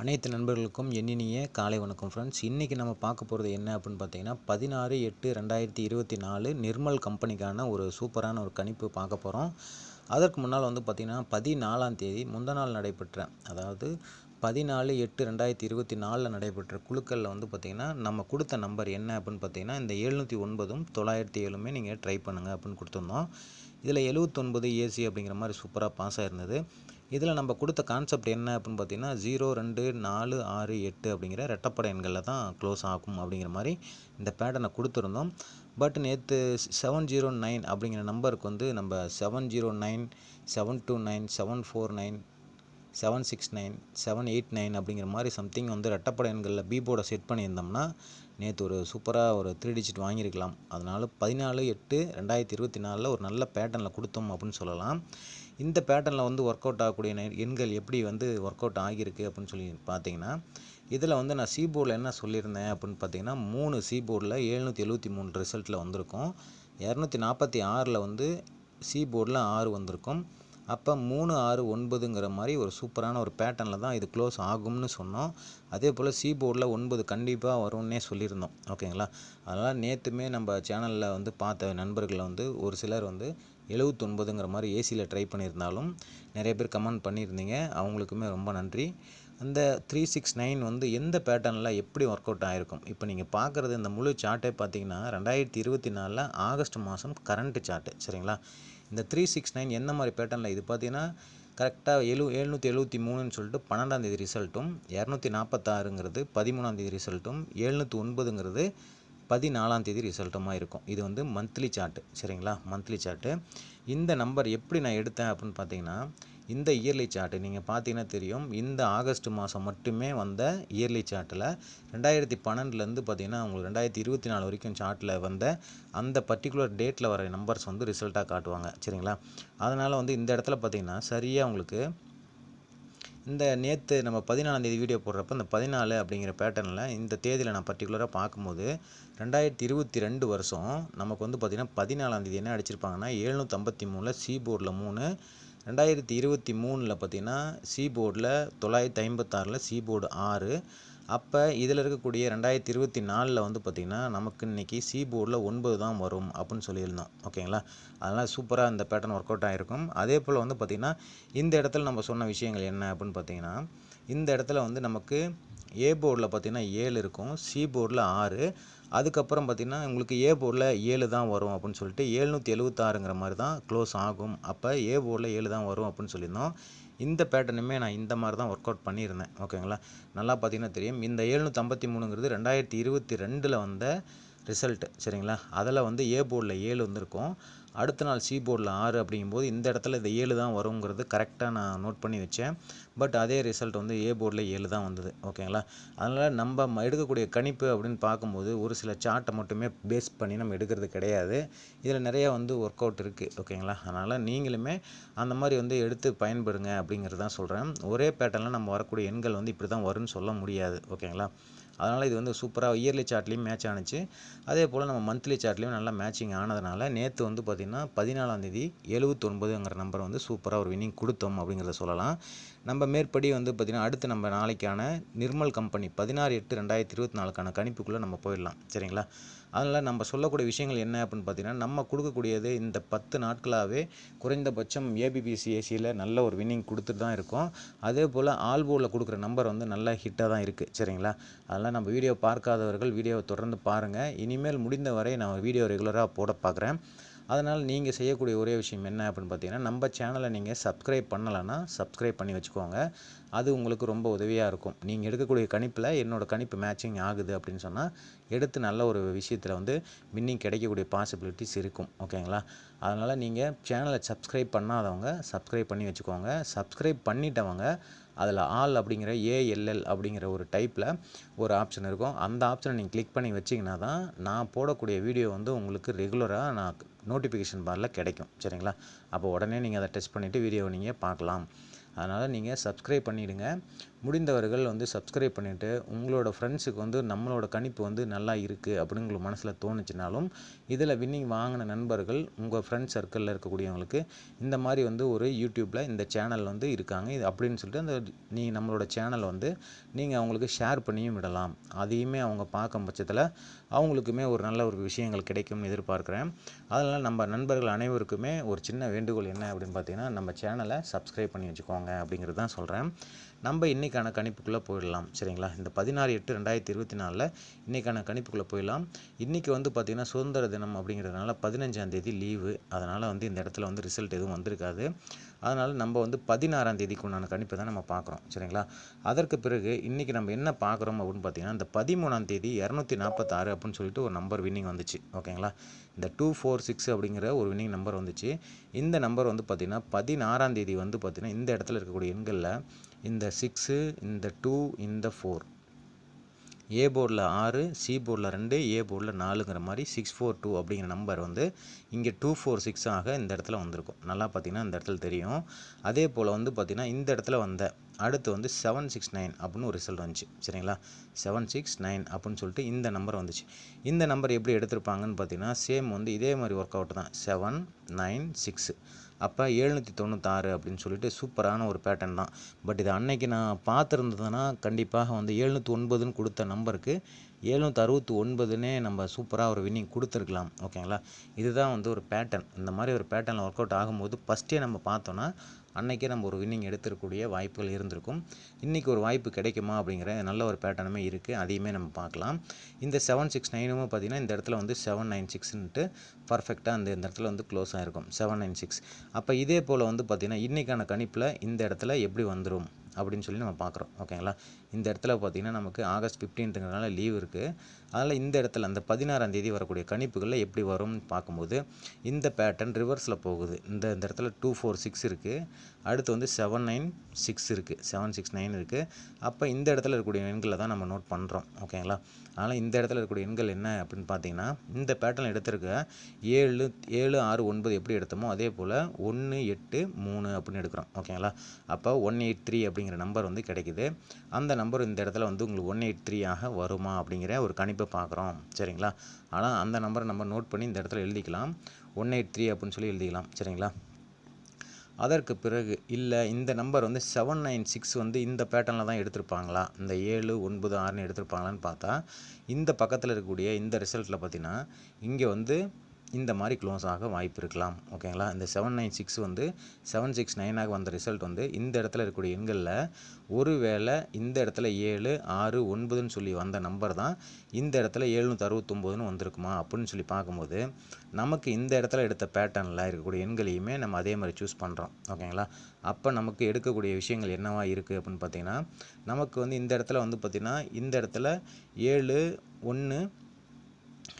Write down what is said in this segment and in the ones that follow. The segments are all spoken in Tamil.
அனைத்து நண்பர்களுக்கும் எண்ணினிய காலை வணக்கம் ஃப்ரெண்ட்ஸ் இன்றைக்கி நம்ம பார்க்க போகிறது என்ன அப்படின்னு பார்த்தீங்கன்னா பதினாறு எட்டு ரெண்டாயிரத்தி இருபத்தி நாலு நிர்மல் கம்பெனிக்கான ஒரு சூப்பரான ஒரு கணிப்பு பார்க்க போகிறோம் அதற்கு முன்னால் வந்து பார்த்திங்கன்னா பதினாலாம் தேதி முந்த நாள் நடைபெற்ற அதாவது பதினாலு எட்டு ரெண்டாயிரத்தி இருபத்தி நாலில் நடைபெற்ற குழுக்களில் வந்து பார்த்திங்கன்னா நம்ம கொடுத்த நம்பர் என்ன அப்படின்னு பார்த்தீங்கன்னா இந்த எழுநூற்றி ஒன்பதும் தொள்ளாயிரத்தி ஏழுமே நீங்கள் ட்ரை பண்ணுங்கள் அப்படின்னு கொடுத்துருந்தோம். இதில் எழுவத்தொன்பது ஏசி அப்படிங்கிற மாதிரி சூப்பராக பாஸ் ஆயிருந்தது. இதில் நம்ம கொடுத்த கான்செப்ட் என்ன அப்படின்னு பார்த்தீங்கன்னா ஜீரோ ரெண்டு நாலு ஆறு எட்டு அப்படிங்கிற ரெட்டப்படை எண்களில் தான் க்ளோஸ் ஆகும் அப்படிங்கிற மாதிரி இந்த பேட்டர்னை கொடுத்துருந்தோம். பட் நேற்று செவன் ஜீரோ நைன் அப்படிங்கிற நம்பருக்கு வந்து நம்ம seven zero nine seven two nine seven four nine seven six nine seven eight nine அப்படிங்கிற மாதிரி சம்திங் வந்து ரெட்டப்படை எண்களில் பி போர்டை செட் பண்ணியிருந்தோம்னா நேற்று ஒரு சூப்பராக ஒரு த்ரீ டிஜிட் வாங்கியிருக்கலாம். அதனால் பதினாலு எட்டு ரெண்டாயிரத்தி இருபத்தி நாலில் ஒரு நல்ல பேட்டர்னில் கொடுத்தோம் அப்படின்னு சொல்லலாம். இந்த பேட்டர்னில் வந்து ஒர்க் அவுட் ஆகக்கூடிய எண்கள் எப்படி வந்து ஒர்க் அவுட் ஆகியிருக்கு அப்படின்னு சொல்லி பார்த்தீங்கன்னா இதில் வந்து நான் சீபோர்டில் என்ன சொல்லியிருந்தேன் அப்படின்னு பார்த்தீங்கன்னா மூணு சீபோர்டில் எழுநூற்றி எழுபத்தி மூணு ரிசல்ட்டில் வந்திருக்கும். இரநூத்தி நாற்பத்தி ஆறில் வந்து சீபோர்டில் ஆறு வந்திருக்கும். அப்போ மூணு ஆறு ஒன்பதுங்கிற மாதிரி ஒரு சூப்பரான ஒரு பேட்டர்னில் தான் இது க்ளோஸ் ஆகும்னு சொன்னோம். அதே போல் சீபோர்டில் ஒன்பது கண்டிப்பாக வரும்னே சொல்லியிருந்தோம். ஓகேங்களா? அதனால் நேற்றுமே நம்ம சேனலில் வந்து பார்த்த நண்பர்களை வந்து ஒரு சிலர் வந்து எழுவத்தொன்பதுங்கிற மாதிரி ஏசியில் ட்ரை பண்ணியிருந்தாலும் நிறைய பேர் கமெண்ட் பண்ணியிருந்தீங்க. அவங்களுக்குமே ரொம்ப நன்றி. அந்த த்ரீ சிக்ஸ் நைன் வந்து எந்த பேட்டர்னில் எப்படி ஒர்க் அவுட் ஆகிருக்கும் இப்போ நீங்கள் பார்க்குறது இந்த முழு சார்ட்டே பார்த்தீங்கன்னா ரெண்டாயிரத்தி இருபத்தி நாலில் ஆகஸ்ட் மாதம் கரண்ட் சார்ட்டு சரிங்களா? இந்த த்ரீ சிக்ஸ் நைன் எந்த மாதிரி பேட்டர்னில் இது பார்த்தீங்கன்னா கரெக்டாக எழு எழுநூற்றி எழுபத்தி மூணுன்னு சொல்லிட்டு பன்னெண்டாம் தேதி ரிசல்ட்டும் இரநூத்தி நாற்பத்தாறுங்கிறது பதிமூணாம் தேதி ரிசல்ட்டும் எழுநூற்றி ஒன்பதுங்கிறது பதினாலாம் தேதி ரிசல்ட்டுமாக இருக்கும். இது வந்து மந்த்லி சார்ட்டு சரிங்களா? மந்த்லி சார்ட்டு இந்த நம்பர் எப்படி நான் எடுத்தேன் அப்படின்னு பார்த்தீங்கன்னா இந்த இயர்லி சார்ட்டு நீங்கள் பார்த்தீங்கன்னா தெரியும். இந்த ஆகஸ்ட் மாதம் மட்டுமே வந்த இயர்லி சார்ட்டில் ரெண்டாயிரத்தி பன்னெண்டுலேருந்து பார்த்தீங்கன்னா உங்களுக்கு ரெண்டாயிரத்தி இருபத்தி நாலு வரைக்கும் சார்ட்டில் வந்த அந்த பர்டிகுலர் டேட்டில் வர நம்பர்ஸ் வந்து ரிசல்ட்டாக காட்டுவாங்க சரிங்களா? அதனால் வந்து இந்த இடத்துல பார்த்தீங்கன்னா சரியாக உங்களுக்கு இந்த நேற்று நம்ம பதினாலாந்தேதி வீடியோ போடுறப்ப இந்த பதினாலு அப்படிங்கிற பேட்டர்னில் இந்த தேதியில் நான் பர்டிகுலராக பார்க்கும்போது ரெண்டாயிரத்தி இருபத்தி ரெண்டு வருஷம் நமக்கு வந்து பார்த்திங்கன்னா பதினாலாந்தேதி என்ன அடிச்சிருப்பாங்கன்னா எழுநூற்றம்பத்தி மூணில் சி போர்டில் மூணு ரெண்டாயிரத்தி இருபத்தி மூணில் பார்த்தீங்கன்னா சி போர்டில் தொள்ளாயிரத்தி ஐம்பத்தாறில் சி போர்டு ஆறு அப்போ இதில் இருக்கக்கூடிய ரெண்டாயிரத்தி இருபத்தி நாலில் வந்து பார்த்திங்கன்னா நமக்கு இன்றைக்கி சி போர்டில் ஒன்பது தான் வரும் அப்படின்னு சொல்லியிருந்தோம். ஓகேங்களா? அதனால் சூப்பராக இந்த பேட்டர்ன் ஒர்க் அவுட் ஆகிருக்கும் அதே போல் வந்து பார்த்திங்கன்னா இந்த இடத்துல நம்ம சொன்ன விஷயங்கள் என்ன அப்படின்னு பார்த்தீங்கன்னா இந்த இடத்துல வந்து நமக்கு ஏ போர்டில் பார்த்திங்கன்னா ஏழு இருக்கும் சி போர்டில் ஆறு. அதுக்கப்புறம் பார்த்திங்கன்னா உங்களுக்கு ஏ போர்டில் ஏழு தான் வரும் அப்படின்னு சொல்லிட்டு எழுநூற்றி எழுபத்தாறுங்கிற மாதிரி தான் க்ளோஸ் ஆகும். அப்போ ஏ போர்டில் ஏழு தான் வரும் அப்படின்னு சொல்லியிருந்தோம். இந்த பேட்டர்னுமே நான் இந்த மாதிரி தான் ஒர்க் அவுட் பண்ணியிருந்தேன் ஓகேங்களா நல்லா பார்த்தீங்கன்னா தெரியும். இந்த ஏழ்நூற்றம்பத்தி மூணுங்கிறது ரெண்டாயிரத்தி இருபத்தி ரெண்டில் வந்த ரிசல்ட்டு சரிங்களா? அதில் வந்து ஏ போர்டில் ஏழு வந்திருக்கும். அடுத்த நாள் சி போர்டில் ஆறு அப்படிங்கும்போது இந்த இடத்துல இந்த ஏழு தான் வருங்கிறது கரெக்டாக நான் நோட் பண்ணி வச்சேன். பட் அதே ரிசல்ட் வந்து ஏ போர்டில் ஏழு தான் வந்தது. ஓகேங்களா அதனால் நம்ம எடுக்கக்கூடிய கணிப்பு அப்படின்னு பார்க்கும்போது ஒரு சில சார்ட்டை மட்டுமே பேஸ் பண்ணி நம்ம எடுக்கிறது கிடையாது. இதில் நிறையா வந்து ஒர்க் அவுட் இருக்குது ஓகேங்களா அதனால் நீங்களுமே அந்த மாதிரி வந்து எடுத்து பயன்படுங்க அப்படிங்கிறது தான் சொல்கிறேன் ஒரே பேட்டர்னில் நம்ம வரக்கூடிய எண்கள் வந்து இப்படி தான் வரும்னு சொல்ல முடியாது. ஓகேங்களா அதனால் இது வந்து சூப்பராக இயர்லி சார்ட்லேயும் மேட்ச் ஆணுச்சு அதே போல் நம்ம மந்த்லி சார்ட்லேயும் நல்லா மேட்சிங் ஆனதுனால நேற்று வந்து பார்த்திங்கன்னா பதினாலாம் தேதி எழுபத்தொன்பதுங்கிற நம்பர் வந்து சூப்பராக ஒரு வின்னிங் கொடுத்தோம் அப்படிங்கிறத சொல்லலாம். நம்ம மேற்படி வந்து பார்த்திங்கன்னா அடுத்து நம்ம நாளைக்கான நிர்மல் கம்பெனி பதினாறு எட்டு ரெண்டாயிரத்தி இருபத்தி நாலுக்கான கணிப்புக்குள்ளே நம்ம போயிடலாம். சரிங்களா? அதனால் நம்ம சொல்லக்கூடிய விஷயங்கள் என்ன அப்படின்னு பார்த்தீங்கன்னா நம்ம கொடுக்கக்கூடியது இந்த பத்து நாட்களாகவே குறைந்தபட்சம் ஏபிபிசி ஏசியில் நல்ல ஒரு வின்னிங் கொடுத்துட்டு தான் இருக்கோம். அதே போல் ஆல்போவில் கொடுக்குற நம்பர் வந்து நல்ல ஹிட்டாக தான் இருக்குது சரிங்களா? அதனால் நம்ம வீடியோ பார்க்காதவர்கள் வீடியோவை தொடர்ந்து பாருங்கள் இனிமேல் முடிந்த வரை நான் வீடியோ ரெகுலராக போட பார்க்குறேன். அதனால் நீங்கள் செய்யக்கூடிய ஒரே விஷயம் என்ன அப்படின்னு பார்த்தீங்கன்னா நம்ம சேனலை நீங்கள் சப்ஸ்கிரைப் பண்ணலைன்னா சப்ஸ்கிரைப் பண்ணி வச்சுக்கோங்க. அது உங்களுக்கு ரொம்ப உதவியாக இருக்கும். நீங்கள் எடுக்கக்கூடிய கணிப்பில் என்னோடய கணிப்பு மேட்சிங் ஆகுது அப்படின்னு சொன்னால் எடுத்து நல்ல ஒரு விஷயத்தில் வந்து வின்னிங் கிடைக்கக்கூடிய பாசிபிலிட்டிஸ் இருக்கும். ஓகேங்களா அதனால் நீங்கள் சேனலை சப்ஸ்கிரைப் பண்ணாதவங்க சப்ஸ்கிரைப் பண்ணி வச்சுக்கோங்க. சப்ஸ்கிரைப் பண்ணிட்டவங்க அதில் ஆல் அப்படிங்கிற ஏஎல்எல் அப்படிங்கிற ஒரு டைப்பில் ஒரு ஆப்ஷன் இருக்கும். அந்த ஆப்ஷனை நீங்கள் கிளிக் பண்ணி வச்சிங்கன்னா தான் நான் போடக்கூடிய வீடியோ வந்து உங்களுக்கு ரெகுலராக நான் நோட்டிஃபிகேஷன் பாரில் கிடைக்கும். சரிங்களா? அப்போ உடனே நீங்கள் அதை டெஸ்ட் பண்ணிவிட்டு வீடியோவை நீங்கள் பார்க்கலாம். அதனால் நீங்கள் சப்ஸ்கிரைப் பண்ணிவிடுங்க முடிந்தவர்கள் வந்து சப்ஸ்கிரைப் பண்ணிவிட்டு உங்களோட ஃப்ரெண்ட்ஸுக்கு வந்து நம்மளோட கணிப்பு வந்து நல்லா இருக்குது அப்படின்னு உங்களுக்கு மனசில் தோணுச்சுனாலும் இதில் வின்னிங் வாங்கின நண்பர்கள் உங்கள் ஃப்ரெண்ட்ஸ் சர்க்கிளில் இருக்கக்கூடியவங்களுக்கு இந்த மாதிரி வந்து ஒரு யூடியூப்பில் இந்த சேனல் வந்து இருக்காங்க. இது அப்படின்னு சொல்லிட்டு அந்த நீ நம்மளோட சேனல் வந்து நீங்கள் அவங்களுக்கு ஷேர் பண்ணியும் விடலாம். அதையுமே அவங்க பார்க்கும் பட்சத்தில் அவங்களுக்குமே ஒரு நல்ல ஒரு விஷயங்கள் கிடைக்கும்னு எதிர்பார்க்குறேன். அதனால் நம்ம நண்பர்கள் அனைவருக்குமே ஒரு சின்ன வேண்டுகோள் என்ன அப்படின்னு பார்த்தீங்கன்னா நம்ம சேனலை சப்ஸ்கிரைப் பண்ணி வச்சுக்கோங்க. அப்படிங்கிறது தான் சொல்கிறேன் நம்ம இன்றைக்கான கணிப்புக்குள்ளே போயிடலாம். சரிங்களா? இந்த பதினாறு எட்டு ரெண்டாயிரத்தி இருபத்தி நாலில் இன்றைக்கான கணிப்புக்குள்ளே போயிடலாம். இன்றைக்கி வந்து பார்த்திங்கன்னா சுதந்திர தினம் அப்படிங்கிறதுனால பதினஞ்சாம் தேதி லீவு அதனால் வந்து இந்த இடத்துல வந்து ரிசல்ட் எதுவும் வந்திருக்காது. அதனால் நம்ம வந்து பதினாறாம் தேதிக்கு உண்டான கணிப்பை தான் நம்ம பார்க்குறோம் சரிங்களா? அதற்கு பிறகு இன்றைக்கி நம்ம என்ன பார்க்குறோம் அப்படின்னு பார்த்தீங்கன்னா இந்த பதிமூணாம் தேதி இரநூத்தி நாற்பத்தாறு அப்படின்னு சொல்லிட்டு ஒரு நம்பர் வின்னிங் வந்துச்சு ஓகேங்களா? இந்த டூ ஃபோர் சிக்ஸ் அப்படிங்கிற ஒரு வின்னிங் நம்பர் வந்துச்சு. இந்த நம்பர் வந்து பார்த்திங்கன்னா பதினாறாம் தேதி வந்து பார்த்திங்கன்னா இந்த இடத்துல இருக்கக்கூடிய எண்களில் இந்த சிக்ஸு இந்த டூ இந்த ஃபோர் ஏ போர்டில் ஆறு சி போர்டில் ரெண்டு ஏ போர்டில் நாலுங்கிற மாதிரி சிக்ஸ் ஃபோர் டூ அப்படிங்கிற நம்பர் வந்து இங்கே டூ ஃபோர் சிக்ஸ் ஆக இந்த இடத்துல வந்திருக்கும். நல்லா பார்த்தீங்கன்னா இந்த இடத்துல தெரியும். அதே போல் வந்து பார்த்திங்கன்னா இந்த இடத்துல வந்த அடுத்து வந்து செவன் சிக்ஸ் நைன் அப்படின்னு ஒரு ரிசல்ட் வந்துச்சு. சரிங்களா? செவன் சிக்ஸ் நைன் அப்படின்னு சொல்லிட்டு இந்த நம்பர் வந்துச்சு. இந்த நம்பர் எப்படி எடுத்திருப்பாங்கன்னு பார்த்தீங்கன்னா சேம் வந்து இதே மாதிரி ஒர்க் அவுட் தான். செவன் நைன் சிக்ஸு அப்போ எழுநூற்றி தொண்ணூத்தாறு அப்படின்னு சொல்லிட்டு சூப்பரான ஒரு பேட்டர்ன் தான். பட் இது அன்னைக்கு நான் பார்த்துருந்ததுன்னா கண்டிப்பாக வந்து எழுநூற்றி ஒன்பதுன்னு கொடுத்த நம்பருக்கு எழுநூற்றி அறுபத்தி ஒன்பதுன்னே நம்ம சூப்பராக ஒரு வின்னிங் கொடுத்துருக்கலாம் ஓகேங்களா? இதுதான் வந்து ஒரு பேட்டர்ன் இந்த மாதிரி ஒரு பேட்டர்னில் ஒர்க் அவுட் ஆகும்போது ஃபஸ்ட்டே நம்ம பார்த்தோன்னா அன்றைக்கே நம்ம ஒரு வின்னிங் எடுத்துருக்கூடிய வாய்ப்புகள் இருந்திருக்கும். இன்றைக்கி ஒரு வாய்ப்பு கிடைக்குமா அப்படிங்கிற நல்ல ஒரு பேட்டர்னுமே இருக்குது அதையுமே நம்ம பார்க்கலாம். இந்த செவன் சிக்ஸ் நைனுமே பார்த்திங்கன்னா இந்த இடத்துல வந்து செவன் நைன் சிக்ஸ்ன்ட்டு பர்ஃபெக்டாக அந்த இந்த இடத்துல வந்து க்ளோஸ் ஆகிருக்கும் செவன் நைன் சிக்ஸ் அப்போ இதே போல் வந்து பார்த்திங்கன்னா இன்றைக்கான கணிப்பில் இந்த இடத்துல எப்படி வந்துடும் அப்படின்னு சொல்லி நம்ம பார்க்குறோம் ஓகேங்களா? இந்த இடத்துல பார்த்திங்கன்னா நமக்கு ஆகஸ்ட் ஃபிஃப்டீன்த்துங்கிறனால லீவ் இருக்குது அதனால் இந்த இடத்துல அந்த பதினாறாம் தேதி வரக்கூடிய கணிப்புகளில் எப்படி வரும்னு பார்க்கும்போது இந்த பேட்டர்ன் ரிவர்ஸில் போகுது. இந்த இந்த இடத்துல டூ ஃபோர் சிக்ஸ் இருக்குது அடுத்து வந்து செவன் நைன் சிக்ஸ் இருக்குது செவன் சிக்ஸ் நைன் இருக்குது அப்போ இந்த இடத்துல இருக்கக்கூடிய எண்களை தான் நம்ம நோட் பண்ணுறோம் ஓகேங்களா அதனால் இந்த இடத்துல இருக்கக்கூடிய எண்கள் என்ன அப்படின்னு பார்த்தீங்கன்னா இந்த பேட்டர்ன் எடுத்திருக்க ஏழு ஏழு ஆறு ஒன்பது எப்படி எடுத்தோமோ அதே போல் ஒன்று எட்டு மூணு அப்படின்னு எடுக்கிறோம். ஓகேங்களா அப்போ ஒன் எயிட் த்ரீ அப்படிங்கிற நம்பர் வந்து கிடைக்குது. அந்த நம்பர் இந்த இடத்துல வந்து உங்களுக்கு ஒன் எயிட் த்ரீ ஆக வருமா அப்படிங்கிற ஒரு கணிப்பை பார்க்குறோம். சரிங்களா? ஆனால் அந்த நம்பரை நம்ம நோட் பண்ணி இந்த இடத்துல எழுதிக்கலாம். ஒன் எயிட் த்ரீ அப்படின்னு சொல்லி எழுதிக்கலாம். சரிங்களா? அதற்கு பிறகு இல்லை இந்த நம்பர் வந்து செவன் நைன் சிக்ஸ் வந்து இந்த பேட்டர்னில் தான் எடுத்திருப்பாங்களா? இந்த ஏழு ஒன்பது ஆறுன்னு எடுத்திருப்பாங்களான்னு பார்த்தா இந்த பக்கத்தில் இருக்கக்கூடிய இந்த ரிசல்ட்டில் பார்த்தீங்கன்னா இங்கே வந்து இந்த மாதிரி க்ளோஸ் ஆக வாய்ப்பு இருக்கலாம் ஓகேங்களா இந்த செவன் நைன் சிக்ஸ் வந்து செவன் சிக்ஸ் நைனாக வந்த ரிசல்ட் வந்து இந்த இடத்துல இருக்கக்கூடிய எண்களில் ஒருவேளை இந்த இடத்துல ஏழு ஆறு ஒன்பதுன்னு சொல்லி வந்த நம்பர் தான் இந்த இடத்துல ஏழுநூற்றி அறுபத்தொம்போதுன்னு வந்திருக்குமா அப்படின்னு சொல்லி பார்க்கும்போது நமக்கு இந்த இடத்துல எடுத்த பேட்டர்னில் இருக்கக்கூடிய எண்களையுமே நம்ம அதே மாதிரி சூஸ் பண்ணுறோம் ஓகேங்களா அப்போ நமக்கு எடுக்கக்கூடிய விஷயங்கள் என்னவா இருக்குது அப்படின்னு பார்த்தீங்கன்னா நமக்கு வந்து இந்த இடத்துல வந்து பார்த்திங்கன்னா இந்த இடத்துல ஏழு ஒன்று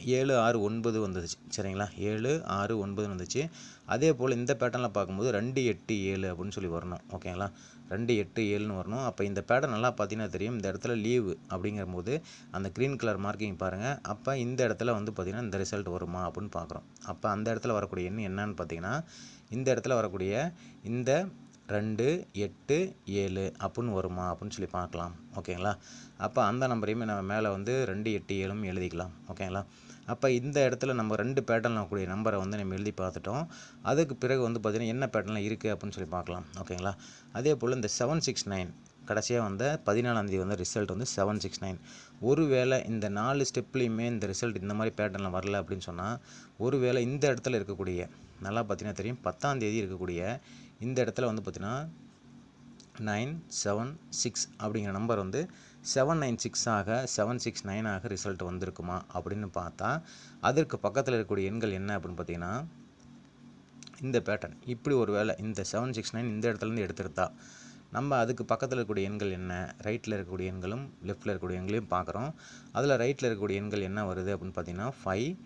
ஏழு ஆறு ஒன்பது வந்துச்சு. சரிங்களா? ஏழு ஆறு ஒன்பதுன்னு வந்துச்சு. அதே போல் இந்த பேட்டர்னில் பார்க்கும்போது ரெண்டு எட்டு ஏழு அப்படின்னு சொல்லி வரணும். ஓகேங்களா? ரெண்டு எட்டு ஏழுன்னு வரணும். அப்போ இந்த பேட்டர்ன் நல்லா பார்த்தீங்கன்னா தெரியும். இந்த இடத்துல லீவு அப்படிங்கும்போது அந்த க்ரீன் கலர் மார்க்கிங் பாருங்கள் அப்போ இந்த இடத்துல வந்து பார்த்திங்கன்னா இந்த ரிசல்ட் வருமா அப்படின்னு பார்க்குறோம். அப்போ அந்த இடத்துல வரக்கூடிய எண் என்னன்னு பார்த்தீங்கன்னா இந்த இடத்துல வரக்கூடிய இந்த ரெண்டு எட்டு ஏழு அப்புடின்னு வருமா அப்படின்னு சொல்லி பார்க்கலாம். ஓகேங்களா? அப்போ அந்த நம்பரையுமே நம்ம மேலே வந்து ரெண்டு எட்டு ஏழும் எழுதிக்கலாம். ஓகேங்களா? அப்போ இந்த இடத்துல நம்ம ரெண்டு பேட்டர்னில் கூடிய நம்பரை வந்து நம்ம எழுதி பார்த்துட்டோம். அதுக்கு பிறகு வந்து பார்த்திங்கன்னா என்ன பேட்டர்னில் இருக்குது அப்படின்னு சொல்லி பார்க்கலாம். ஓகேங்களா அதே போல் இந்த செவன் சிக்ஸ் நைன் கடைசியாக வந்த பதினாலாந்தேதி வந்து ரிசல்ட் வந்து செவன் சிக்ஸ் நைன் ஒருவேளை இந்த நாலு ஸ்டெப்லேயுமே இந்த ரிசல்ட் இந்த மாதிரி பேட்டர்னில் வரல அப்படின்னு சொன்னால் ஒருவேளை இந்த இடத்துல இருக்கக்கூடிய நல்லா பார்த்தீங்கன்னா தெரியும் பத்தாந்தேதி இருக்கக்கூடிய இந்த இடத்துல வந்து பார்த்திங்கன்னா நைன் செவன் சிக்ஸ் அப்படிங்கிற நம்பர் வந்து செவன் நைன் சிக்ஸாக செவன் சிக்ஸ் நைனாக ரிசல்ட் வந்திருக்குமா அப்படின்னு பார்த்தா அதற்கு பக்கத்தில் இருக்கக்கூடிய எண்கள் என்ன அப்படின்னு பார்த்தீங்கன்னா இந்த பேட்டர்ன் இப்படி ஒரு வேளை இந்த செவன் சிக்ஸ் நைன் இந்த இடத்துலேருந்து எடுத்துருந்தா நம்ம அதுக்கு பக்கத்தில் இருக்கக்கூடிய எண்கள் என்ன? ரைட்டில் இருக்கக்கூடிய எண்களும் லெஃப்ட்டில் இருக்கக்கூடிய எண்களையும் பார்க்குறோம். அதில் ரைட்டில் இருக்கக்கூடிய எண்கள் என்ன வருது அப்படின்னு பார்த்தீங்கன்னா ஃபைவ்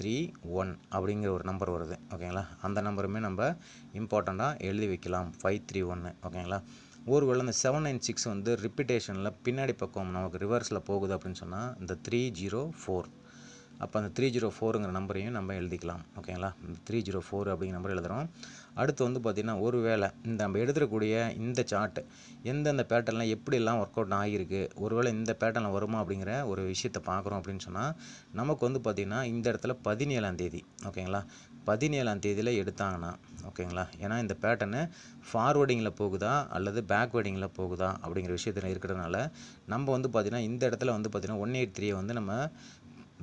த்ரீ ஒன் அப்படிங்கிற ஒரு நம்பர் வருது. ஓகேங்களா? அந்த நம்பருமே நம்ம இம்பார்ட்டண்ட்டாக எழுதி வைக்கலாம். ஃபைவ் த்ரீ ஒன்று ஓகேங்களா? ஒருவேளை அந்த செவன் நைன் சிக்ஸ் வந்து ரிப்பிட்டேஷனில் பின்னாடி பக்கம் நமக்கு ரிவர்ஸில் போகுது அப்படின்னு சொன்னால் இந்த த்ரீ ஜீரோ ஃபோர் அப்போ அந்த த்ரீ ஜீரோ ஃபோருங்கிற நம்பரையும் நம்ம எழுதிக்கலாம். ஓகேங்களா? இந்த த்ரீ ஜீரோ ஃபோர் அப்படிங்கிற நம்பர் எழுதுகிறோம் அடுத்து வந்து பார்த்திங்கன்னா ஒரு வேளை இந்த நம்ம எடுத்துக்கூடிய இந்த சார்ட்டு எந்தெந்த பேட்டர்னில் எப்படிலாம் ஒர்க் அவுட் ஆகியிருக்கு ஒருவேளை இந்த பேட்டர்னில் வருமா அப்படிங்கிற ஒரு விஷயத்தை பார்க்குறோம் அப்படின்னு சொன்னால் நமக்கு வந்து பார்த்திங்கன்னா இந்த இடத்துல பதினேழாம் தேதி ஓகேங்களா? பதினேழாம் தேதியில் எடுத்தாங்கன்னா ஓகேங்களா? ஏன்னா இந்த பேட்டர்னு ஃபார்வர்டிங்கில் போகுதா அல்லது பேக்வேர்டிங்கில் போகுதா அப்படிங்கிற விஷயத்தில் இருக்கிறதுனால நம்ம வந்து பார்த்திங்கன்னா இந்த இடத்துல வந்து பார்த்திங்கன்னா ஒன் எயிட் த்ரீயை வந்து நம்ம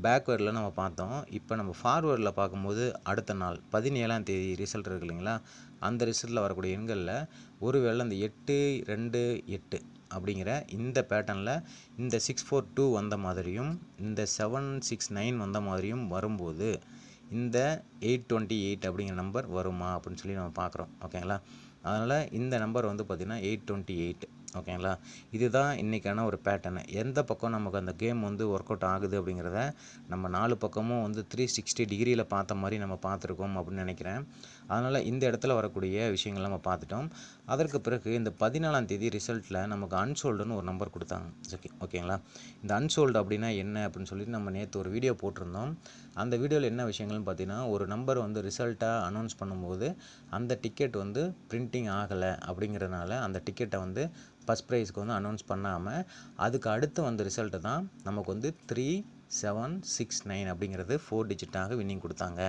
பேக்வேர்டில் நம்ம பார்த்தோம். இப்போ நம்ம ஃபார்வேர்டில் பார்க்கும்போது அடுத்த நாள் பதினேழாம் தேதி ரிசல்ட் இருக்கு இல்லைங்களா? அந்த ரிசல்ட்டில் வரக்கூடிய எண்களில் ஒருவேளை இந்த எட்டு ரெண்டு எட்டு அப்படிங்கிற இந்த பேட்டர்னில் இந்த சிக்ஸ் ஃபோர் டூ வந்த மாதிரியும் இந்த செவன் சிக்ஸ் நைன் வந்த மாதிரியும் வரும்போது இந்த எயிட் டுவெண்ட்டி எயிட் அப்படிங்கிற நம்பர் வருமா அப்படின்னு சொல்லி நம்ம பார்க்குறோம். ஓகேங்களா அதனால் இந்த நம்பர் வந்து பார்த்திங்கன்னா எயிட் டுவெண்ட்டி எயிட் ஓகேங்களா இதுதான் இன்றைக்கான ஒரு பேட்டர்னு எந்த பக்கம் நமக்கு அந்த கேம் வந்து ஒர்க் அவுட் ஆகுது அப்படிங்கிறத நம்ம நாலு பக்கமும் வந்து த்ரீ சிக்ஸ்டி டிகிரியில் பார்த்த மாதிரி நம்ம பார்த்துருக்கோம் அப்படின்னு நினைக்கிறேன். அதனால் இந்த இடத்துல வரக்கூடிய விஷயங்கள் நம்ம பார்த்துட்டோம். அதற்கு பிறகு இந்த பதினாலாம் தேதி ரிசல்ட்டில் நமக்கு அன்சோல்டுன்னு ஒரு நம்பர் கொடுத்தாங்க. ஓகே ஓகேங்களா இந்த அன்சோல்டு அப்படின்னா என்ன அப்படின்னு சொல்லி நம்ம நேற்று ஒரு வீடியோ போட்டிருந்தோம். அந்த வீடியோவில் என்ன விஷயங்கள்னு பார்த்தீங்கன்னா ஒரு நம்பர் வந்து ரிசல்ட்டாக அனௌன்ஸ் பண்ணும்போது அந்த டிக்கெட் வந்து பிரிண்டிங் ஆகலை அப்படிங்கிறதுனால அந்த டிக்கெட்டை வந்து ஃபஸ்ட் ப்ரைஸ்க்கு வந்து அனௌன்ஸ் பண்ணாமல் அதுக்கு அடுத்து வந்த ரிசல்ட்டு தான் நமக்கு வந்து த்ரீ செவன் சிக்ஸ் நைன் அப்படிங்கிறது ஃபோர் டிஜிட்டாக வின்னிங் கொடுத்தாங்க.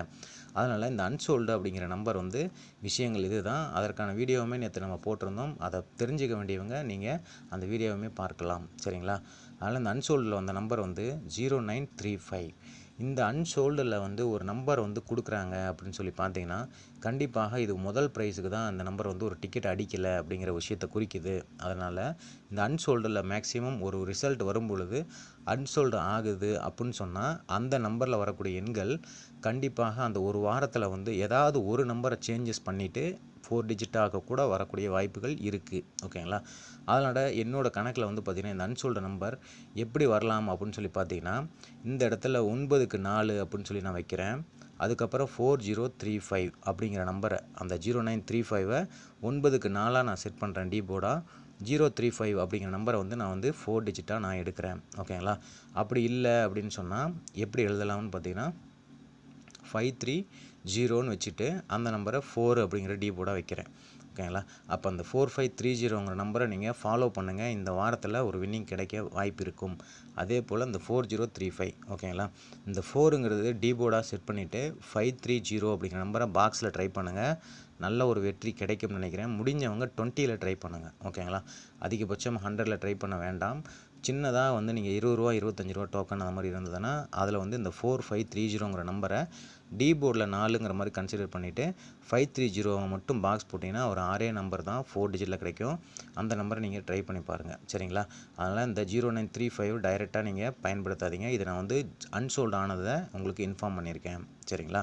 அதனால் இந்த அன்சோல்டு அப்படிங்கிற நம்பர் வந்து விஷயங்கள் இது தான் அதற்கான வீடியோவுமே நேற்று நம்ம போட்டிருந்தோம். அதை தெரிஞ்சுக்க வேண்டியவங்க நீங்கள் அந்த வீடியோவுமே பார்க்கலாம். சரிங்களா? அதனால் இந்த அன்சோல்டில் வந்த நம்பர் வந்து ஜீரோ நைன் த்ரீ ஃபைவ் இந்த அன்சோல்டில் வந்து ஒரு நம்பர் வந்து கொடுக்குறாங்க அப்படின்னு சொல்லி பார்த்தீங்கன்னா கண்டிப்பாக இது முதல் ப்ரைஸுக்கு தான் அந்த நம்பர் வந்து ஒரு டிக்கெட் அடிக்கலை அப்படிங்கிற விஷயத்தை குறிக்குது. அதனால் இந்த அன்சோல்டில் மேக்ஸிமம் ஒரு ரிசல்ட் வரும் பொழுது அன்சோல்டு ஆகுது அப்படின்னு சொன்னால் அந்த நம்பரில் வரக்கூடிய எண்கள் கண்டிப்பாக அந்த ஒரு வாரத்தில் வந்து ஏதாவது ஒரு நம்பரை சேஞ்சஸ் பண்ணிவிட்டு ஃபோர் டிஜிட்டாக கூட வரக்கூடிய வாய்ப்புகள் இருக்குது ஓகேங்களா அதனால் என்னோடய கணக்கில் வந்து பார்த்திங்கன்னா இந்த அன்சோல்டு நம்பர் எப்படி வரலாம் அப்படின்னு சொல்லி பார்த்தீங்கன்னா இந்த இடத்துல ஒன்பதுக்கு நாலு அப்படின்னு சொல்லி நான் வைக்கிறேன். அதுக்கப்புறம் ஃபோர் ஜீரோ த்ரீ ஃபைவ் அப்படிங்கிற நம்பரை அந்த ஜீரோ நைன் த்ரீ ஃபைவை ஒன்பதுக்கு நாலாக நான் செட் பண்ணுறேன் டி போர்டாக ஜீரோ த்ரீ ஃபைவ் அப்படிங்கிற நம்பரை வந்து நான் வந்து ஃபோர் டிஜிட்டாக நான் எடுக்கிறேன். ஓகேங்களா அப்படி இல்லை அப்படின்னு சொன்னால் எப்படி எழுதலாம்னு பார்த்தீங்கன்னா ஃபைவ் த்ரீ ஜீரோன்னு வச்சுட்டு அந்த நம்பரை ஃபோர் அப்படிங்கிற டீபோட வைக்கிறேன். ஓகேங்களா? அப்போ அந்த ஃபோர் ஃபைவ் த்ரீ ஜீரோங்கிற நம்பரை நீங்கள் ஃபாலோ பண்ணுங்கள் இந்த வாரத்தில் ஒரு வின்னிங் கிடைக்க வாய்ப்பு இருக்கும். அதே போல் இந்த ஃபோர் ஜீரோ த்ரீ ஃபைவ் ஓகேங்களா? இந்த ஃபோருங்கிறது டீபோர்டாக செட் பண்ணிவிட்டு ஃபைவ் த்ரீ ஜீரோ அப்படிங்கிற நம்பரை பாக்ஸில் ட்ரை பண்ணுங்கள் நல்ல ஒரு வெற்றி கிடைக்கும்னு நினைக்கிறேன். முடிஞ்சவங்க டுவெண்ட்டியில் ட்ரை பண்ணுங்கள் ஓகேங்களா? அதிகபட்சம் ஹண்ட்ரடில் ட்ரை பண்ண வேண்டாம். சின்னதாக வந்து நீங்கள் இருபது ரூபா இருபத்தஞ்சி ரூபா டோக்கன் அந்த மாதிரி இருந்ததுன்னா அதில் வந்து இந்த ஃபோர் ஃபைவ் த்ரீ ஜீரோங்கிற நம்பரை டி போர்டில் நாலுங்கிற மாதிரி கன்சிடர் பண்ணிவிட்டு ஃபைவ் த்ரீ ஜீரோவை மட்டும் பாக்ஸ் போட்டிங்கன்னா ஒரு ஆறே நம்பர் தான் ஃபோர் டிஜிட்டில் கிடைக்கும். அந்த நம்பரை நீங்கள் ட்ரை பண்ணி பாருங்கள் சரிங்களா? அதனால் இந்த ஜீரோ நைன் த்ரீ ஃபைவ் டைரெக்டாக நீங்கள் பயன்படுத்தாதீங்க. இதை நான் வந்து அன்சோல்டு ஆனதை உங்களுக்கு இன்ஃபார்ம் பண்ணியிருக்கேன். சரிங்களா?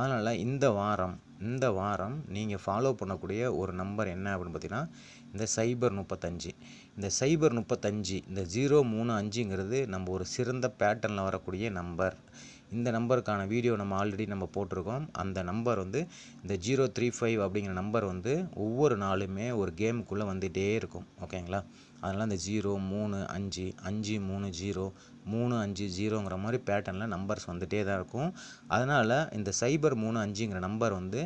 அதனால் இந்த வாரம் இந்த வாரம் நீங்கள் ஃபாலோ பண்ணக்கூடிய ஒரு நம்பர் என்ன அப்படின்னு பார்த்தீங்கன்னா இந்த சைபர் முப்பத்தஞ்சு. இந்த சைபர் முப்பத்தஞ்சு இந்த ஜீரோ மூணு அஞ்சுங்கிறது நம்ம ஒரு சிறந்த பேட்டர்னில் வரக்கூடிய நம்பர் இந்த நம்பருக்கான வீடியோ நம்ம ஆல்ரெடி நம்ம போட்டிருக்கோம். அந்த நம்பர் வந்து இந்த ஜீரோ த்ரீ ஃபைவ் அப்படிங்கிற நம்பர் வந்து ஒவ்வொரு நாளுமே ஒரு கேமுக்குள்ளே வந்துகிட்டே இருக்கும். ஓகேங்களா அதனால் இந்த ஜீரோ மூணு அஞ்சு அஞ்சு மூணு ஜீரோ மூணு அஞ்சு ஜீரோங்கிற மாதிரி பேட்டர்னில் நம்பர்ஸ் வந்துகிட்டே தான் இருக்கும். அதனால் இந்த சைபர் மூணு அஞ்சுங்கிற நம்பர் வந்து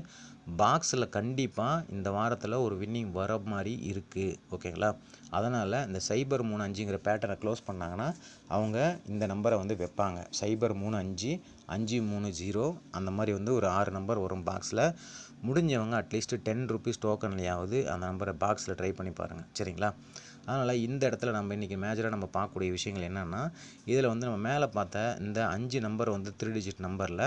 பாக்ஸில் கண்டிப்பாக இந்த வாரத்தில் ஒரு வின்னிங் வர மாதிரி இருக்குது ஓகேங்களா அதனால் இந்த சைபர் மூணு அஞ்சுங்கிற பேட்டர்னை க்ளோஸ் பண்ணாங்கன்னா அவங்க இந்த நம்பரை வந்து வைப்பாங்க. சைபர் மூணு அஞ்சு அஞ்சு மூணு ஜீரோ அந்த மாதிரி வந்து ஒரு ஆறு நம்பர் வரும் பாக்ஸில் முடிஞ்சவங்க அட்லீஸ்ட் டென் ருபீஸ் டோக்கன்லையாவது அந்த நம்பரை பாக்ஸில் ட்ரை பண்ணி பாருங்கள் சரிங்களா? அதனால் இந்த இடத்துல நம்ம இன்றைக்கி மேஜராக நம்ம பார்க்கக்கூடிய விஷயங்கள் என்னென்னா இதில் வந்து நம்ம மேலே பார்த்த இந்த அஞ்சு நம்பர் வந்து த்ரீ டிஜிட் நம்பரில்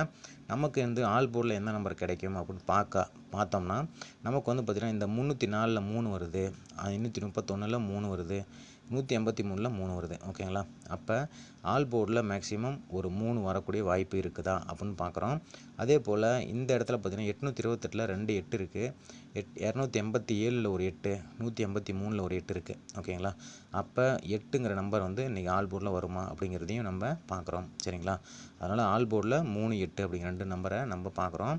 நமக்கு வந்து ஆல் போர்டில் எந்த நம்பர் கிடைக்கும் அப்படின்னு பார்க்க பார்த்தோம்னா நமக்கு வந்து பார்த்திங்கன்னா இந்த முந்நூற்றி நாலில் மூணு வருது ஐநூற்றி முப்பத்தொன்னில் மூணு வருது நூற்றி எண்பத்தி மூணில் மூணு வருது ஓகேங்களா அப்போ ஆல் போர்டில் மேக்ஸிமம் ஒரு மூணு வரக்கூடிய வாய்ப்பு இருக்குதா அப்படின்னு பார்க்குறோம் அதே போல் இந்த இடத்துல பார்த்திங்கன்னா எட்நூற்றி இருபத்தெட்டில் ரெண்டு எட்டு இருக்குது எட் இரநூத்தி எண்பத்தி ஏழில் ஒரு எட்டு நூற்றி எண்பத்தி மூணில் ஒரு எட்டு இருக்குது ஓகேங்களா அப்போ எட்டுங்கிற நம்பர் வந்து இன்றைக்கி ஆல் போர்டில் வருமா அப்படிங்கிறதையும் நம்ம பார்க்குறோம் சரிங்களா? அதனால் ஆல் போர்டில் மூணு எட்டு அப்படிங்கிற ரெண்டு நம்பரை நம்ம பார்க்குறோம்.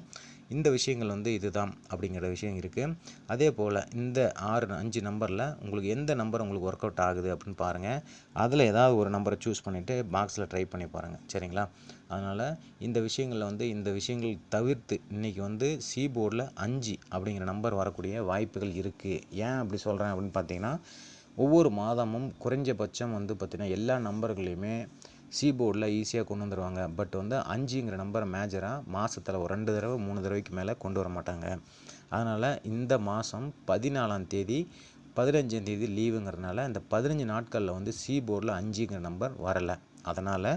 இந்த விஷயங்கள் வந்து இதுதான் அப்படிங்கிற விஷயம் இருக்குது அதே போல் இந்த ஆறு அஞ்சு நம்பரில் உங்களுக்கு எந்த நம்பர் உங்களுக்கு ஒர்க் அவுட் ஆகுது அப்படின்னு பாருங்கள் அதில் ஏதாவது ஒரு நம்பரை சூஸ் பண்ணிவிட்டு பாக்ஸில் ட்ரை பண்ணி பாருங்கள் சரிங்களா? அதனால் இந்த விஷயங்களில் வந்து இந்த விஷயங்கள் தவிர்த்து இன்றைக்கி வந்து சி போர்டில் அஞ்சு அப்படிங்கிற நம்பர் வரக்கூடிய வாய்ப்புகள் இருக்குது ஏன் அப்படி சொல்கிறேன் அப்படின்னு பார்த்தீங்கன்னா ஒவ்வொரு மாதமும் குறைஞ்சபட்சம் வந்து பார்த்திங்கன்னா எல்லா நம்பர்களையுமே சி போர்டில் ஈஸியாக கொண்டு வந்துடுவாங்க பட் வந்து அஞ்சுங்கிற நம்பர் மேஜராக மாதத்தில் ஒரு ரெண்டு தடவை மூணு தடவைக்கு மேலே கொண்டு வர மாட்டாங்க. அதனால் இந்த மாதம் பதினாலாம் தேதி பதினஞ்சாம் தேதி லீவுங்கிறதுனால இந்த பதினஞ்சு நாட்களில் வந்து சி போர்டில் அஞ்சுங்கிற நம்பர் வரலை. அதனால்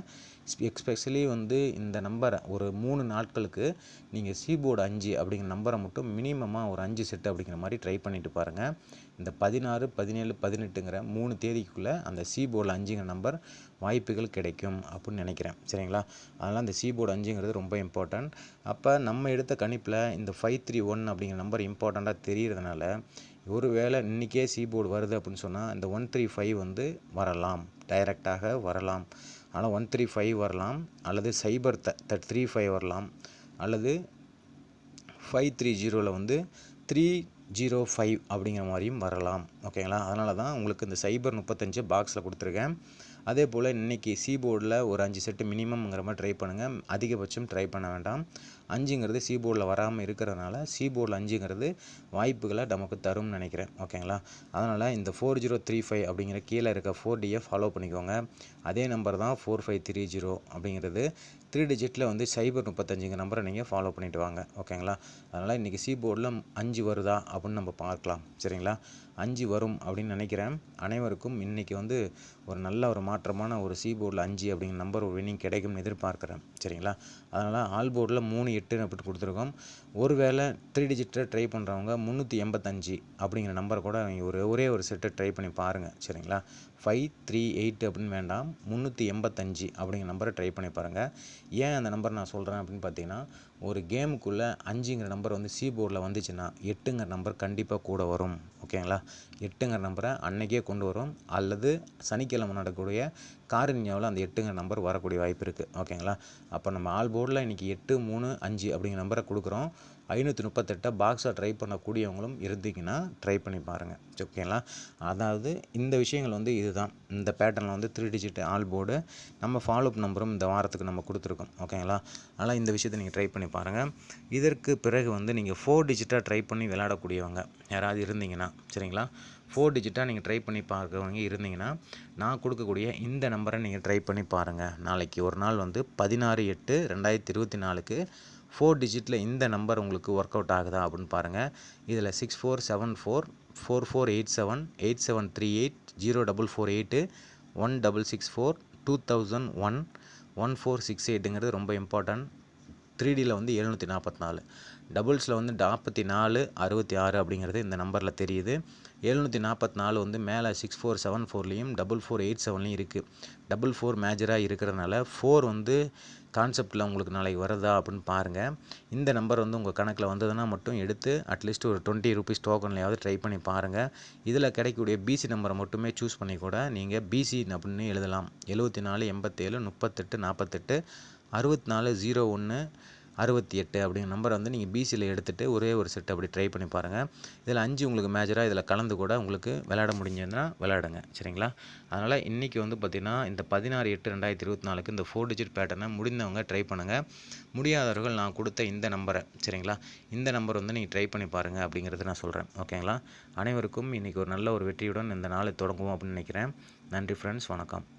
எக்ஸ்பெஷலி வந்து இந்த நம்பரை ஒரு மூணு நாட்களுக்கு நீங்கள் சீபோர்டு அஞ்சு அப்படிங்கிற நம்பரை மட்டும் மினிமமாக ஒரு அஞ்சு செட்டு அப்படிங்கிற மாதிரி ட்ரை பண்ணிட்டு பாருங்கள் இந்த பதினாறு பதினேழு பதினெட்டுங்கிற மூணு தேதிக்குள்ளே அந்த சீபோர்டில் அஞ்சுங்கிற நம்பர் வாய்ப்புகள் கிடைக்கும் அப்படின்னு நினைக்கிறேன். சரிங்களா? அதனால் அந்த சீபோர்டு அஞ்சுங்கிறது ரொம்ப இம்பார்ட்டண்ட் அப்போ நம்ம எடுத்த கணிப்பில் இந்த ஃபைவ் த்ரீ ஒன் அப்படிங்கிற நம்பர் இம்பார்ட்டண்ட்டாக தெரிகிறதுனால ஒரு வேளை இன்றைக்கே சீபோர்டு வருது அப்படின்னு சொன்னால் இந்த ஒன் த்ரீ ஃபைவ் வந்து வரலாம். டைரெக்டாக வரலாம். ஆனால் ஒன் த்ரீ ஃபைவ் வரலாம் அல்லது சைபர் த தட் த்ரீ ஃபைவ் வரலாம் அல்லது ஃபைவ் த்ரீ ஜீரோவில் வந்து த்ரீ ஜீரோ ஃபைவ் அப்படிங்கிற மாதிரியும் வரலாம். ஓகேங்களா அதனால தான் உங்களுக்கு இந்த சைபர் முப்பத்தஞ்சு பாக்ஸில் கொடுத்துருக்கேன். அதே போல் இன்றைக்கி சி போர்டில் ஒரு அஞ்சு செட்டு மினிமம்ங்கிற மாதிரி ட்ரை பண்ணுங்கள் அதிகபட்சம் ட்ரை பண்ண வேண்டாம். அஞ்சுங்கிறது சி போர்டில் வராமல் இருக்கிறதுனால சி போர்டில் அஞ்சுங்கிறது வாய்ப்புகளை நமக்கு தரும்னு நினைக்கிறேன். ஓகேங்களா? அதனால் இந்த ஃபோர் ஜீரோ த்ரீ ஃபைவ் அப்படிங்கிற கீழே இருக்க ஃபோர் டியை ஃபாலோ பண்ணிக்கோங்க. அதே நம்பர் தான் ஃபோர் ஃபைவ் த்ரீ ஜீரோ அப்படிங்கிறது. த்ரீ டிஜிட்டில் வந்து சைபர் முப்பத்தஞ்சுங்க நம்பரை நீங்கள் ஃபாலோ பண்ணிட்டு வாங்க. ஓகேங்களா? அதனால் இன்றைக்கி சி போர்டில் அஞ்சு வருதா அப்படின்னு நம்ம பார்க்கலாம். சரிங்களா? அஞ்சு வரும் அப்படின்னு நினைக்கிறேன். அனைவருக்கும் இன்றைக்கி வந்து ஒரு நல்ல ஒரு மாற்றமான ஒரு சி போர்டில் அஞ்சு அப்படிங்கிற நம்பர் ஒரு வினிங் கிடைக்கும்னு எதிர்பார்க்குறேன். சரிங்களா? அதனால் ஆல் போர்டில் மூணு எட்டு அப்படி கொடுத்துருக்கோம். ஒருவேளை த்ரீ டிஜிட்டை ட்ரை பண்ணுறவங்க முந்நூற்றி எண்பத்தஞ்சு அப்படிங்கிற நம்பரை கூட ஒரு ஒரே ஒரு செட்டை ட்ரை பண்ணி பாருங்கள் சரிங்களா? ஃபைவ் த்ரீ எயிட் அப்படின்னு வேண்டாம். முந்நூற்றி எண்பத்தஞ்சு அப்படிங்கிற நம்பரை ட்ரை பண்ணி பாருங்கள் ஏன் அந்த நம்பர் நான் சொல்கிறேன் அப்படின்னு பார்த்தீங்கன்னா ஒரு கேமுக்குள்ளே அஞ்சுங்கிற நம்பர் வந்து சி போர்டில் வந்துச்சுன்னா எட்டுங்கிற நம்பர் கண்டிப்பாக கூட வரும். ஓகேங்களா எட்டுங்கிற நம்பரை அன்னைக்கே கொண்டு வரும். அல்லது சனிக்கிழமை நடக்கக்கூடிய காரணியாவில் அந்த எட்டுங்கிற நம்பர் வரக்கூடிய வாய்ப்பு இருக்குது ஓகேங்களா அப்போ நம்ம ஆல் போர்டில் இன்றைக்கி எட்டு மூணு அஞ்சு அப்படிங்கிற நம்பரை கொடுக்குறோம். ஐநூற்றி முப்பத்தெட்டை பாக்ஸை ட்ரை பண்ணக்கூடியவங்களும் இருந்தீங்கன்னா ட்ரை பண்ணி பாருங்கள் ஓகேங்களா அதாவது இந்த விஷயங்கள் வந்து இதுதான். இந்த பேட்டர்னில் வந்து த்ரீ டிஜிட் ஆல் போர்டு நம்ம ஃபாலோஅப் நம்பரும் இந்த வாரத்துக்கு நம்ம கொடுத்துருக்கோம். ஓகேங்களா அதனால் இந்த விஷயத்தை நீங்கள் ட்ரை பண்ணி பாருங்கள் இதற்கு பிறகு வந்து நீங்கள் ஃபோர் டிஜிட்டாக ட்ரை பண்ணி விளையாடக்கூடியவங்க யாராவது இருந்தீங்கன்னா சரிங்களா? ஃபோர் டிஜிட்டாக நீங்கள் ட்ரை பண்ணி பார்க்குறவங்க இருந்தீங்கன்னா நான் கொடுக்கக்கூடிய இந்த நம்பரை நீங்கள் ட்ரை பண்ணி பாருங்கள் நாளைக்கு ஒரு நாள் வந்து பதினாறு எட்டு ரெண்டாயிரத்தி இருபத்தி நாலுக்கு ஃபோர் டிஜிட்டில் இந்த நம்பர் உங்களுக்கு ஒர்க் அவுட் ஆகுதா அப்படின்னு பாருங்கள் இதில் six four seven four four four eight seven eight seven three eight zero double four eight one double six four two thousand one one four six எயிட்டுங்கிறது ரொம்ப இம்பார்ட்டன்ட் த்ரீ டியில் வந்து எழுநூற்றி நாற்பத்தி நாலு. டபுள்ஸில் வந்து நாற்பத்தி நாலு அறுபத்தி ஆறு அப்படிங்கிறது இந்த நம்பரில் தெரியுது. எழுநூற்றி நாற்பத்தி நாலு வந்து மேலே சிக்ஸ் ஃபோர் செவன் ஃபோர்லேயும் டபுள் ஃபோர் எயிட் செவன்லேயும் இருக்குது டபுள் ஃபோர் மேஜராக இருக்கிறதுனால ஃபோர் வந்து கான்செப்டில் உங்களுக்கு நாளைக்கு வருதா அப்படின்னு பாருங்கள் இந்த நம்பர் வந்து உங்கள் கணக்கில் வந்ததுன்னா மட்டும் எடுத்து அட்லீஸ்ட் ஒரு டுவெண்ட்டி ருபீஸ் டோக்கன்லையாவது ட்ரை பண்ணி பாருங்கள் இதில் கிடைக்கக்கூடிய பிசி நம்பரை மட்டுமே சூஸ் பண்ணி கூட நீங்கள் பிசி அப்படின்னு எழுதலாம். எழுபத்தி நாலு எண்பத்தேழு முப்பத்தெட்டு நாற்பத்தெட்டு அறுபத்தி நாலு ஜீரோ ஒன்று அறுபத்தி எட்டு அப்படிங்கிற நம்பரை வந்து நீங்கள் பிசியில் எடுத்துகிட்டு ஒரே ஒரு செட் அப்படி ட்ரை பண்ணி பாருங்கள் இதில் அஞ்சு உங்களுக்கு மேஜராக இதில் கலந்து கூட உங்களுக்கு விளையாட முடிஞ்சதுன்னா விளையாடுங்க. சரிங்களா? அதனால் இன்றைக்கி வந்து பார்த்திங்கன்னா இந்த பதினாறு எட்டு ரெண்டாயிரத்தி இருபத்தி நாலுக்கு இந்த ஃபோர் டிஜிட் பேட்டர்னை முடிந்தவங்க ட்ரை பண்ணுங்கள் முடியாதவர்கள் நான் கொடுத்த இந்த நம்பரை சரிங்களா? இந்த நம்பர் வந்து நீங்கள் ட்ரை பண்ணி பாருங்கள் அப்படிங்கிறது நான் சொல்கிறேன் ஓகேங்களா அனைவருக்கும் இன்றைக்கி ஒரு நல்ல ஒரு வெற்றியுடன் இந்த நாளை தொடங்குவோம் அப்படின்னு நினைக்கிறேன். நன்றி ஃப்ரெண்ட்ஸ் வணக்கம்.